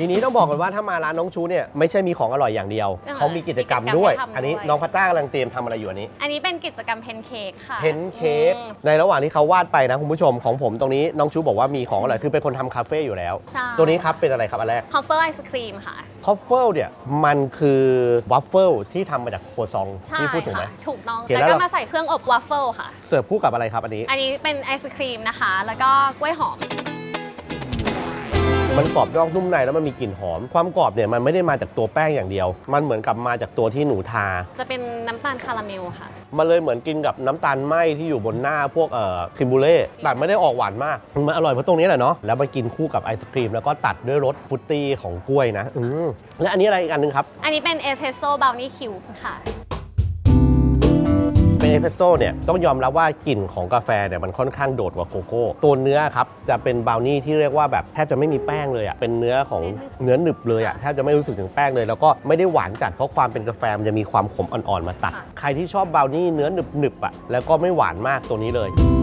ทีนี้ต้องบอกกันว่าถ้ามาร้านน้องชูเนี่ยไม่ใช่มีของอร่อยอย่างเดียว อ่าเขามีกิจกรรมด้วย มีกิจกรรมให้ทำด้วย อันนี้น้องพัตต้ากำลังเตรียมทำอะไรอยู่อันนี้อันนี้เป็นกิจกรรมเพนเค้กค่ะเพนเค้กอืมในระหว่างที่เขาวาดไปนะคุณผู้ชมของผมตรงนี้น้องชูบอกว่ามีของอร่อยคือเป็นคนทำคาเฟ่อยู่แล้ว ใช่ตัวนี้ครับเป็นอะไรครับอันแรก คอฟเฟอร์ไอศครีมค่ะคอฟเฟิลเนี่ยมันคือวัฟเฟิลที่ทำมาจากครัวซองใช่ที่พูดถูกไหม ค่ะถูกต้องโอเคแล้วแล้วก็เรา มาใส่เครื่องอบวาฟเฟิลค่ะ เสิร์ฟคู่กับอะไรครับอันนี้ อันนี้เป็นไอศครีมนะคะ แล้วก็กล้วยหอม มันกรอบนอกนุ่มในแล้วมันมีกลิ่นหอม ความกรอบเนี่ยมันไม่ได้มาจากตัวแป้งอย่างเดียว มันเหมือนกับมาจากตัวที่หนูทา จะเป็นน้ำตาลคาราเมลค่ะ มันเลยเหมือนกินกับน้ำตาลไหมที่อยู่บนหน้าพวกเอ่อครีมบูเล่แต่ไม่ได้ออกหวานมากมันอร่อยเพราะตรงนี้แหละเนาะแล้วมันกินคู่กับไอศครีมแล้วก็ตัดด้วยรสฟรุตตี้ของกล้วยนะอืมและอันนี้อะไรอีกอันหนึงครับ อันนี้เป็นเอสเ e รสโซ่บ o ลนี่คิวค่ะ เป็นเอสเปรสโซ่เนี่ยต้องยอมรับว่ากลิ่นของกาแฟเนี่ยมันค่อนข้างโดดกว่าโกโก้ ตัวเนื้อครับจะเป็นบราวนี่ที่เรียกว่าแบบแทบจะไม่มีแป้งเลยอะเป็นเนื้อของเนื้อหนึบเลยอะแทบจะไม่รู้สึกถึงแป้งเลย แล้วก็ไม่ได้หวานจัดเพราะความเป็นกาแฟมันจะมีความขมอ่อนๆมาตัดค่ะใครที่ชอบบราวนี่เนื้อหนึบๆอะแล้วก็ไม่หวานมากตัวนี้เลยอ